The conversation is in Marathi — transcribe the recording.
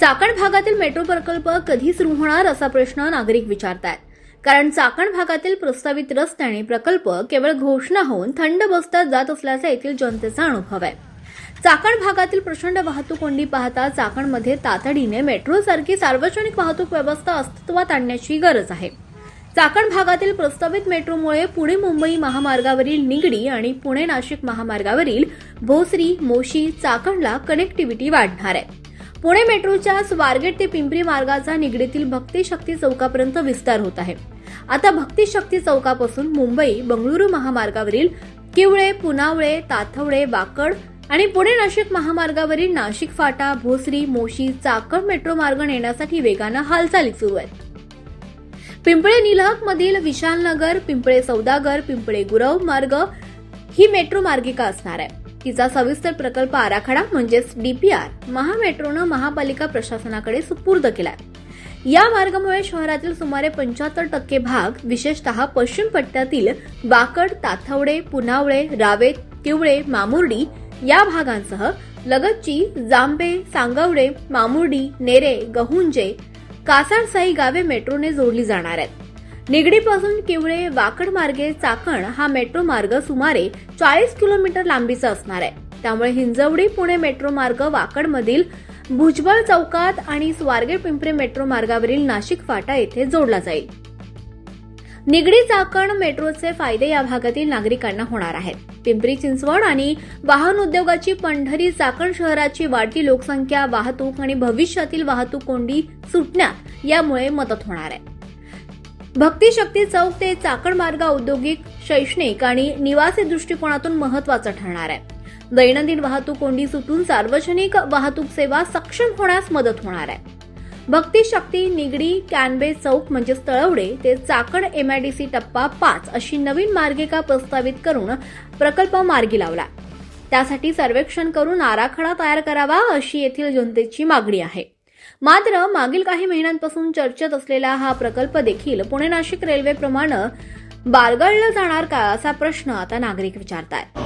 चाकण भागातील मेट्रो प्रकल्प कधी सुरू होणार असा प्रश्न नागरिक विचारतायत. कारण चाकण भागातील प्रस्तावित रस्ते आणि प्रकल्प केवळ घोषणा होऊन थंड बसतात जात असल्याचा येथील जनतेचा अनुभव आहे. चाकण भागातील प्रचंड वाहतूक कोंडी पाहता चाकणमध्ये तातडीने मेट्रो सारखी सार्वजनिक वाहतूक व्यवस्था अस्तित्वात आणण्याची गरज आहे. चाकण भागातील प्रस्तावित मेट्रोमुळे पुणे मुंबई महामार्गावरील निगडी आणि पुणे नाशिक महामार्गावरील भोसरी मोशी चाकणला कनेक्टिव्हिटी वाढणार आहे. पुणे मेट्रोच्या स्वारगेट ते पिंपरी मार्गाचा निगडीतील भक्ती शक्ती चौकापर्यंत विस्तार होत आहे. आता भक्ती शक्ती चौकापासून मुंबई बंगळुरू महामार्गावरील किवळे पुनावळे ताथवळे वाकड आणि पुणे नाशिक महामार्गावरील नाशिक फाटा भोसरी मोशी चाकण मेट्रो मार्ग नेण्यासाठी वेगानं हालचाली सुरू आहेत. पिंपळे निलहक मधील विशालनगर पिंपळे सौदागर पिंपळे गुरव मार्ग ही मेट्रो मार्गिका असणार आहे. तिचा सविस्तर प्रकल्प आराखडा म्हणजेच डीपीआर महामेट्रोनं महापालिका प्रशासनाकडे सुपूर्द केलाय. या मार्गामुळे शहरातील सुमारे पंच्याहत्तर टक्के भाग विशेषतः पश्चिम पट्ट्यातील वाकड ताथवडे पुनावळे रावेत तिवळे मामुर्डी या भागांसह लगतची जांबे सांगवडे मामुर्डी नेरे गहुंजे कासारसाई गावे मेट्रोने जोडली जाणार आहेत. निगडीपासून किवळे वाकड मार्गे चाकण हा मेट्रो मार्ग सुमारे चाळीस किलोमीटर लांबीचा असणार आहे. त्यामुळे हिंजवडी पुणे मेट्रो मार्ग वाकडमधील भुजबळ चौकात आणि स्वारगे पिंपरी मेट्रो मार्गावरील नाशिक फाटा येथे जोडला जाईल. निगडी चाकण मेट्रोचे फायदे या भागातील नागरिकांना होणार आहेत. पिंपरी चिंचवड आणि वाहन उद्योगाची पंढरी चाकण शहराची वाढती लोकसंख्या वाहतूक आणि भविष्यातील वाहतूक कोंडी सुटण्यात यामुळे मदत होणार आहे. भक्ती शक्ती चौक ते चाकण मार्ग औद्योगिक शैक्षणिक आणि निवासी दृष्टिकोनातून महत्त्वाचा ठरणार आहे. दैनंदिन वाहतूक कोंडी सुटून सार्वजनिक वाहतूक सेवा सक्षम होण्यास मदत होणार आहे. भक्ती शक्ती निगडी कॅनबे चौक म्हणजे तळवडे ते चाकण एमआयडीसी टप्पा पाच अशी नवीन मार्गिका प्रस्तावित करून प्रकल्प मार्गी लावला. त्यासाठी सर्वेक्षण करून आराखडा तयार करावा अशी येथील जनतेची मागणी आहे. मात्र मागील काही महिन्यांपासून चर्चेत असलेला हा प्रकल्प देखील पुणे नाशिक रेल्वेप्रमाणे बारगळला जाणार का असा प्रश्न आता नागरिक विचारतायत.